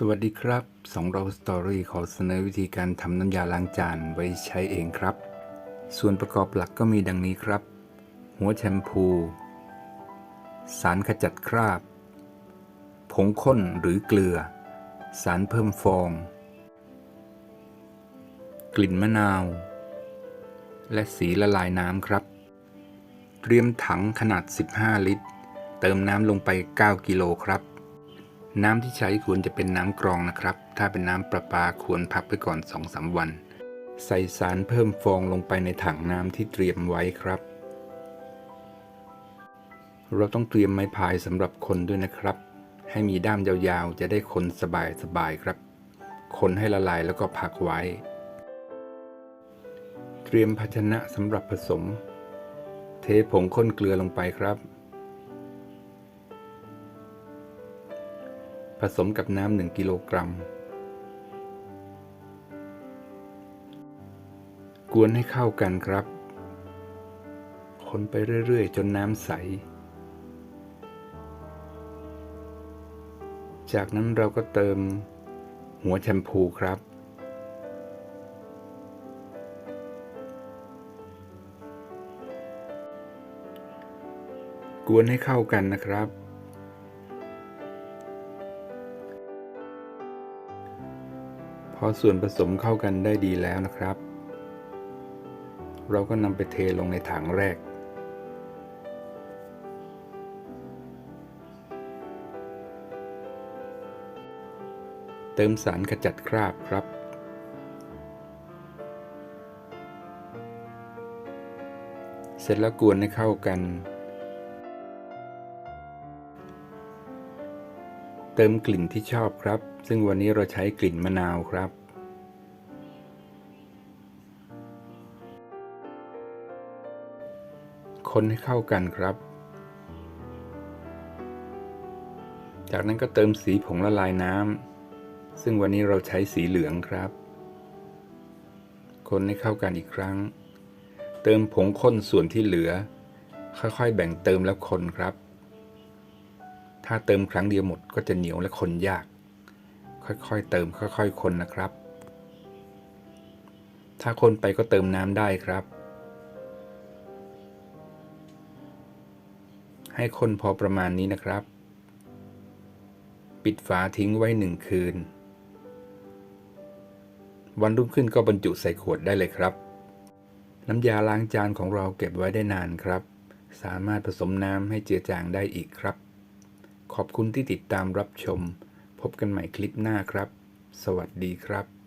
สวัสดีครับสองเราสตอรี่ขอเสนอวิธีการทำน้ำยาล้างจานไว้ใช้เองครับ ส่วนประกอบหลักก็มีดังนี้ครับ หัวแชมพู สารขจัดคราบ ผงข้นหรือเกลือ สารเพิ่มฟอง กลิ่นมะนาว และสีละลายน้ำครับ เตรียมถังขนาด 15 ลิตร เติมน้ำลงไป 9 กิโลครับ น้ำที่ใช้ควรจะเป็นน้ำกรองนะครับ ถ้าเป็นน้ำประปาควรพักไว้ก่อน2-3วัน ใส่สารเพิ่มฟองลงไปในถังน้ำที่เตรียมไว้ครับ เราต้องเตรียมไม้พายสำหรับคนด้วยนะครับ ให้มีด้ามยาวๆ จะได้คนสบายๆครับ คนให้ละลายแล้วก็พักไว้ เตรียมภาชนะสำหรับผสม เทผงข้นเกลือลงไปครับ ผสมกับน้ำหนึ่งกิโลกรัม กวนให้เข้ากันครับ คนไปเรื่อย ๆ จนน้ำใส จากนั้นเราก็เติมหัวแชมพูครับ กวนให้เข้ากันนะครับ พอส่วนผสมเข้ากันได้ดีแล้วนะครับ เราก็นำไปเทลงในถังแรก เติมสารขจัดคราบครับเสร็จแล้วกวนให้เข้ากัน เติมกลิ่นที่ชอบครับ ซึ่งวันนี้เราใช้กลิ่นมะนาวครับ คนให้เข้ากันครับ จากนั้นก็เติมสีผงละลายน้ำซึ่งวันนี้เราใช้สีเหลืองครับ คนให้เข้ากันอีกครั้ง เติมผงข้นส่วนที่เหลือ ค่อยๆ แบ่งเติมแล้วคนครับ ถ้าเติมครั้งเดียวหมดก็จะเหนียวและคนยาก ค่อยๆเติมค่อยๆคนนะครับ ถ้าคนไปก็เติมน้ำได้ครับ ให้คนพอประมาณนี้นะครับ ปิดฝาทิ้งไว้หนึ่งคืน วันรุ่งขึ้นก็บรรจุใส่ขวดได้เลยครับ น้ำยาล้างจานของเราเก็บไว้ได้นานครับ สามารถผสมน้ำให้เจือจางได้อีกครับ ขอบคุณที่ติดตามรับชม พบกันใหม่คลิปหน้าครับ สวัสดีครับ